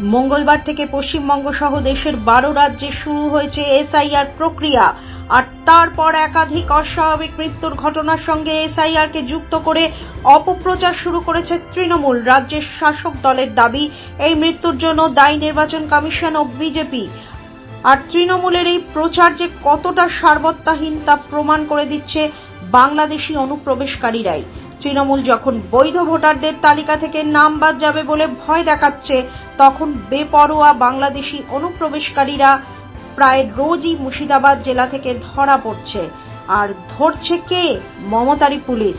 মঙ্গলবার থেকে পশ্চিমবঙ্গ সহ দেশের বারো রাজ্যে শুরু হয়েছে এসআইআর প্রক্রিয়া। আর তারপর একাধিক অস্বাভাবিক মৃত্যুর ঘটনার সঙ্গে এসআইআর কে যুক্ত করে অপপ্রচার শুরু করেছে তৃণমূল রাজ্যের শাসক দলের দাবি, এই মৃত্যুর জন্য দায়ী নির্বাচন কমিশন ও বিজেপি। আর তৃণমূলের এই প্রচার যে কতটা সার্বত্তাহীন তা প্রমাণ করে দিচ্ছে বাংলাদেশি অনুপ্রবেশকারীরাই। তৃণমূল যখন বৈধ ভোটারদের তালিকা থেকে নাম বাদ যাবে বলে ভয় দেখাচ্ছে, তখন বেপরোয়া বাংলাদেশি অনুপ্রবেশকারীরা প্রায় রোজই মুর্শিদাবাদ জেলা থেকে ধরা পড়ছে। আর ধরছে কে? মমতারি পুলিশ।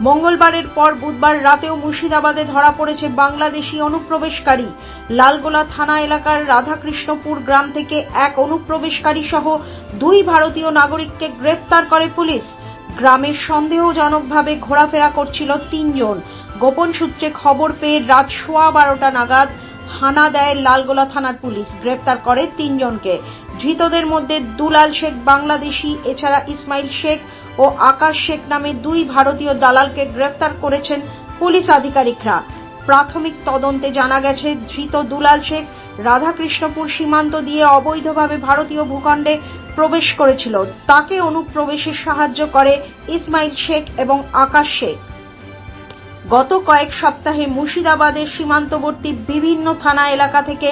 মঙ্গলবারের পর বুধবার রাতেও মুর্শিদাবাদে ধরা পড়েছে বাংলাদেশি অনুপ্রবেশকারী। লালগোলা থানা এলাকার রাধাকৃষ্ণপুর গ্রাম থেকে এক অনুপ্রবেশকারী সহ দুই ভারতীয় নাগরিককে গ্রেফতার করে পুলিশ। গ্রামে সন্দেহজনকভাবে ঘোরাফেরা করছিল তিনজন। গোপন সূত্রে খবর পেয়ে রাত সোয়া বারোটা নাগাদ হানা দেয় লালগোলা থানার পুলিশ। গ্রেফতার করে তিনজনকে। ধৃতদের মধ্যে দুলাল শেখ বাংলাদেশি, এছাড়া ইসমাইল শেখ ও আকাশ শেখ নামে দুই ভারতীয় দালালকে গ্রেফতার করেছেন পুলিশ আধিকারিকরা। প্রাথমিক তদন্তে জানা গেছে, ধৃত দুলাল শেখ রাধাকৃষ্ণপুর সীমান্ত দিয়ে অবৈধভাবে ভারতীয় ভূখণ্ডে প্রবেশ করেছিল। তাকে অনুপ্রবেশে সাহায্য করে ইসমাইল শেখ এবং আকাশ শেখ। গত কয়েক সপ্তাহে মুর্শিদাবাদের সীমান্তবর্তী বিভিন্ন থানা এলাকা থেকে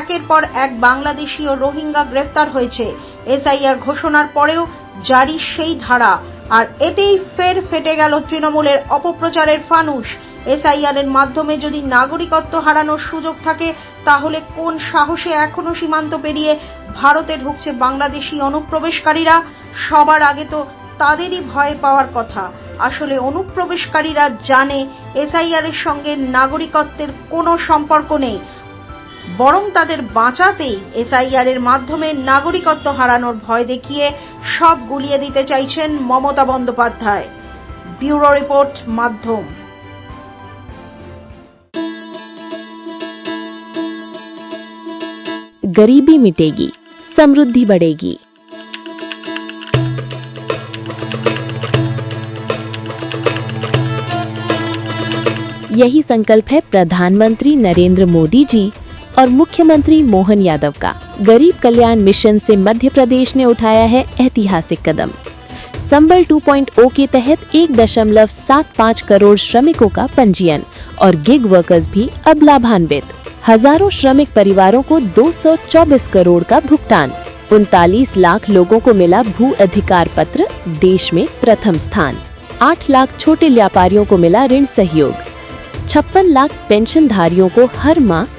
একের পর এক বাংলাদেশি ও রোহিঙ্গা গ্রেফতার হয়েছে। এসআইআর ঘোষণার পরেও জারি সেই ধারা। আর এতেই ফের ফেটে গেল তৃণমূলের অপপ্রচারের ফানুস এসআইআর এর মাধ্যমে যদি নাগরিকত্ব হারানোর সুযোগ থাকে, তাহলে কোন সাহসে এখনও সীমান্ত পেরিয়ে ভারতে ঢুকছে বাংলাদেশি অনুপ্রবেশকারীরা? সবার আগে তো তাদেরই ভয় পাওয়ার কথা। আসলে অনুপ্রবেশকারীরা জানে এসআইআর এর সঙ্গে নাগরিকত্বের কোনো সম্পর্ক নেই। বরং তাদের বাঁচাতেই এসআইআর এর মাধ্যমে নাগরিকত্ব হারানোর ভয় দেখিয়ে সব গুলিয়ে দিতে চাইছেন মমতা বন্দ্যোপাধ্যায় ব্যুরো রিপোর্ট মাধ্যম गरीबी मिटेगी समृद्धि बढ़ेगी यही संकल्प है प्रधानमंत्री नरेंद्र मोदी जी और मुख्यमंत्री मोहन यादव का। गरीब कल्याण मिशन से मध्य प्रदेश ने उठाया है ऐतिहासिक कदम। संबल 2.0 के तहत एक दशमलव सात पाँच करोड़ श्रमिकों का पंजीयन और गिग वर्कर्स भी अब लाभान्वित। हज़ारों श्रमिक परिवारों को 224 करोड़ का भुगतान। उनतालीस लाख लोगों को मिला भू अधिकार पत्र, देश में प्रथम स्थान। आठ लाख छोटे व्यापारियों को मिला ऋण सहयोग। छप्पन लाख पेंशनधारियों को हर माह